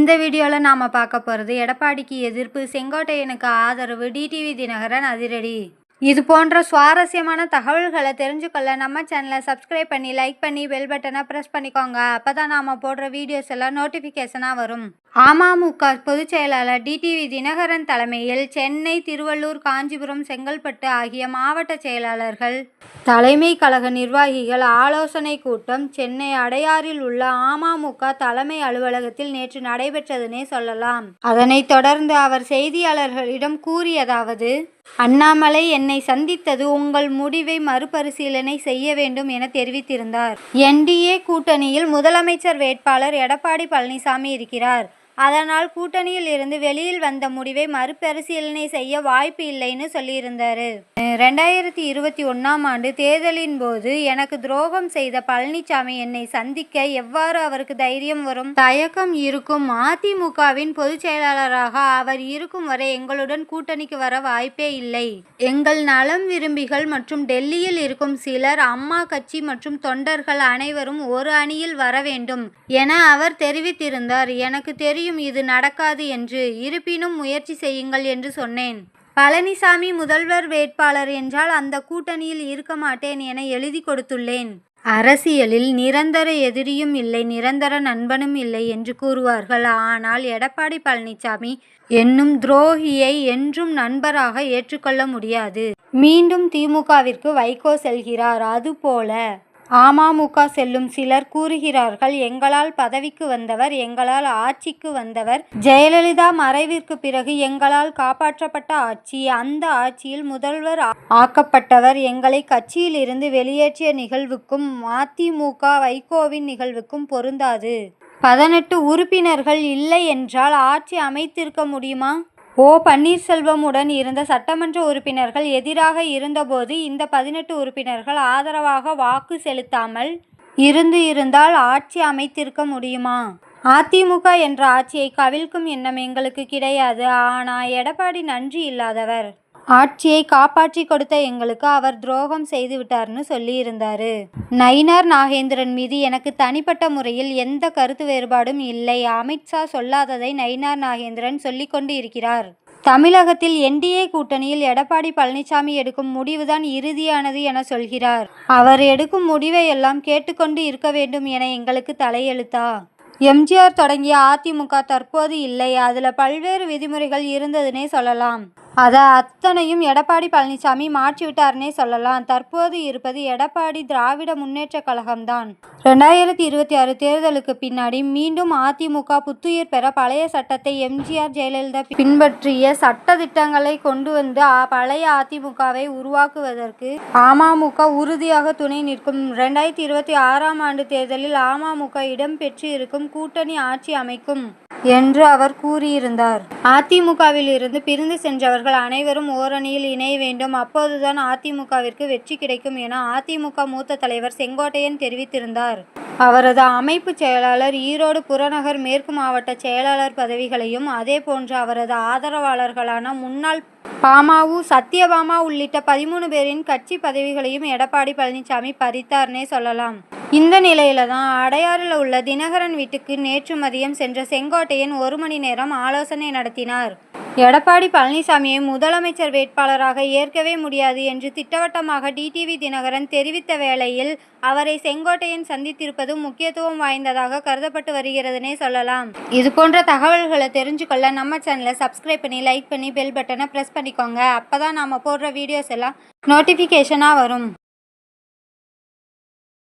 இந்த வீடியோவில் நாம் பார்க்க போகிறது எடப்பாடிக்கு எதிர்ப்பு செங்கோட்டையனுக்கு ஆதரவு டிடிவி தினகரன் அதிரடி. இது போன்ற சுவாரஸ்யமான தகவல்களை தெரிஞ்சுக்கொள்ள நம்ம சேனலை சப்ஸ்கிரைப் பண்ணி லைக் பண்ணி பெல் பட்டனை ப்ரெஸ் பண்ணிக்கோங்க. அப்போ தான் நாம் போடுற வீடியோஸ் எல்லாம் நோட்டிஃபிகேஷனாக வரும். அமமுக பொதுச் செயலாளர் டிடிவி தினகரன் தலைமையில் சென்னை திருவள்ளூர் காஞ்சிபுரம் செங்கல்பட்டு ஆகிய மாவட்ட செயலாளர்கள் தலைமை கழக நிர்வாகிகள் ஆலோசனை கூட்டம் சென்னை அடையாறில் உள்ள அமமுக தலைமை அலுவலகத்தில் நேற்று நடைபெற்றதனே சொல்லலாம். அதனைத் தொடர்ந்து அவர் செய்தியாளர்களிடம் கூறியதாவது அண்ணாமலை என்னை சந்தித்தது உங்கள் முடிவை மறுபரிசீலனை செய்ய வேண்டும் என தெரிவித்திருந்தார். என்டிஏ கூட்டணியில் முதலமைச்சர் வேட்பாளர் எடப்பாடி பழனிசாமி இருக்கிறார். அதனால் கூட்டணியில் இருந்து வெளியில் வந்த முடிவை மறுபரிசீலனை செய்ய வாய்ப்பு இல்லைன்னு சொல்லியிருந்தாரு. ரெண்டாயிரத்தி இருபத்தி ஒன்றாம் ஆண்டு தேர்தலின் போது எனக்கு துரோகம் செய்த பழனிசாமி என்னை சந்திக்க எவ்வாறு அவருக்கு தைரியம் வரும்? தயக்கம் இருக்கும் அதிமுகவின் பொதுச் செயலாளராக அவர் இருக்கும் வரை எங்களுடன் கூட்டணிக்கு வர வாய்ப்பே இல்லை. எங்கள் நலம் விரும்பிகள் மற்றும் டெல்லியில் இருக்கும் சிலர் அம்மா கட்சி மற்றும் தொண்டர்கள் அனைவரும் ஒரு அணியில் வர வேண்டும் என அவர் தெரிவித்திருந்தார். எனக்கு தெரியும் இது நடக்காது என்று இருப்பினும் முயற்சி செய்யுங்கள் என்று சொன்னேன். பழனிசாமி முதல்வர் வேட்பாளர் என்றால் அந்த கூட்டணியில் இருக்க மாட்டேன் என எழுதி கொடுத்துள்ளேன். அரசியலில் நிரந்தர எதிரியும் இல்லை நிரந்தர நண்பனும் இல்லை என்று கூறுவார்கள். ஆனால் எடப்பாடி பழனிசாமி என்னும் துரோகியை என்றும் நண்பராக ஏற்றுக்கொள்ள முடியாது. மீண்டும் திமுகவிற்கு வைகோ செல்கிறார். அதுபோல அமமுக செல்லும் சிலர் கூறுகிறார்கள் எங்களால் பதவிக்கு வந்தவர் எங்களால் ஆட்சிக்கு வந்தவர் ஜெயலலிதா மறைவிற்கு பிறகு எங்களால் காப்பாற்றப்பட்ட ஆட்சி அந்த ஆட்சியில் முதல்வர் ஆக்கப்பட்டவர் எங்களை கட்சியில் இருந்து வெளியேற்றிய நிகழ்வுக்கும் மதிமுக வைகோவின் நிகழ்வுக்கும் பொருந்தாது. பதினெட்டு உறுப்பினர்கள் இல்லை என்றால் ஆட்சி அமைத்திருக்க முடியுமா? ஓ பன்னீர்செல்வமுடன் இருந்த சட்டமன்ற உறுப்பினர்கள் எதிராக இருந்தபோது இந்த பதினெட்டு உறுப்பினர்கள் ஆதரவாக வாக்கு செலுத்தாமல் இருந்து இருந்தால் ஆட்சி அமைத்திருக்க முடியுமா? அதிமுக என்ற ஆட்சியை கவிழ்க்கும் எண்ணம் எங்களுக்கு கிடையாது. ஆனால் எடப்பாடி நன்றி இல்லாதவர். ஆட்சியை காப்பாற்றி கொடுத்த எங்களுக்கு அவர் துரோகம் செய்துவிட்டார்னு சொல்லியிருந்தார். சொல்லியிருந்தாரு நயினார் நாகேந்திரன் மீது எனக்கு தனிப்பட்ட முறையில் எந்த கருத்து வேறுபாடும் இல்லை. அமித்ஷா சொல்லாததை நயினார் நாகேந்திரன் சொல்லிக்கொண்டு இருக்கிறார். தமிழகத்தில் என்டிஏ கூட்டணியில் எடப்பாடி பழனிசாமி எடுக்கும் முடிவுதான் இறுதியானது என சொல்கிறார். அவர் எடுக்கும் முடிவை எல்லாம் கேட்டுக்கொண்டு இருக்க வேண்டும் என எங்களுக்கு தலையெழுத்தா? எம்ஜிஆர் தொடங்கிய அதிமுக தற்போது இல்லை. அதில் பல்வேறு விதிமுறைகள் இருந்ததுனே சொல்லலாம். அதை அத்தனையும் எடப்பாடி பழனிசாமி மாற்றிவிட்டார்னே சொல்லலாம். தற்போது இருப்பது எடப்பாடி திராவிட முன்னேற்ற கழகம்தான். ரெண்டாயிரத்தி இருபத்தி ஆறு தேர்தலுக்கு பின்னாடி மீண்டும் அதிமுக புத்துயிர் பெற பழைய சட்டத்தை எம்ஜிஆர் ஜெயலலிதா பின்பற்றிய சட்ட திட்டங்களை கொண்டு வந்து பழைய அதிமுகவை உருவாக்குவதற்கு அமமுக உறுதியாக துணை நிற்கும். ரெண்டாயிரத்தி இருபத்தி ஆறாம் ஆண்டு தேர்தலில் அமமுக இடம்பெற்று இருக்கும் கூட்டணி ஆட்சி அமைக்கும். என்று அவர் கூறியிருந்தார். அதிமுகவில் இருந்து பிரிந்து சென்றவர்கள் அனைவரும் ஓரணியில் இணைய வேண்டும். அப்போதுதான் அதிமுகவிற்கு வெற்றி கிடைக்கும் என அதிமுக மூத்த தலைவர் செங்கோட்டையன் தெரிவித்திருந்தார். அவரது அமைப்பு செயலாளர் ஈரோடு புறநகர் மேற்கு மாவட்ட செயலாளர் பதவிகளையும் அதேபோன்று அவரது ஆதரவாளர்களான முன்னாள் பாமாவு சத்யபாமா உள்ளிட்ட பதிமூணு பேரின் கட்சி பதவிகளையும் எடப்பாடி பழனிசாமி பறித்தார்னே சொல்லலாம். இந்த நிலையில தான் அடையாறில் உள்ள தினகரன் வீட்டுக்கு நேற்று மதியம் சென்ற செங்கோட்டையன் ஒரு மணி நேரம் ஆலோசனை நடத்தினார். எடப்பாடி பழனிசாமியை முதலமைச்சர் வேட்பாளராக ஏற்கவே முடியாது என்று திட்டவட்டமாக டிடிவி தினகரன் தெரிவித்த வேளையில் அவரை செங்கோட்டையன் சந்தித்திருப்பது முக்கியத்துவம் வாய்ந்ததாக கருதப்பட்டு வருகிறதுனே சொல்லலாம். இது போன்ற தகவல்களை தெரிஞ்சுக்கொள்ள நம்ம சேனலை சப்ஸ்கிரைப் பண்ணி லைக் பண்ணி பெல் பட்டனை ப்ரெஸ் பண்ணிக்கோங்க. அப்போ தான் நாம் போடுற வீடியோஸ் எல்லாம் நோட்டிஃபிகேஷனாக வரும்.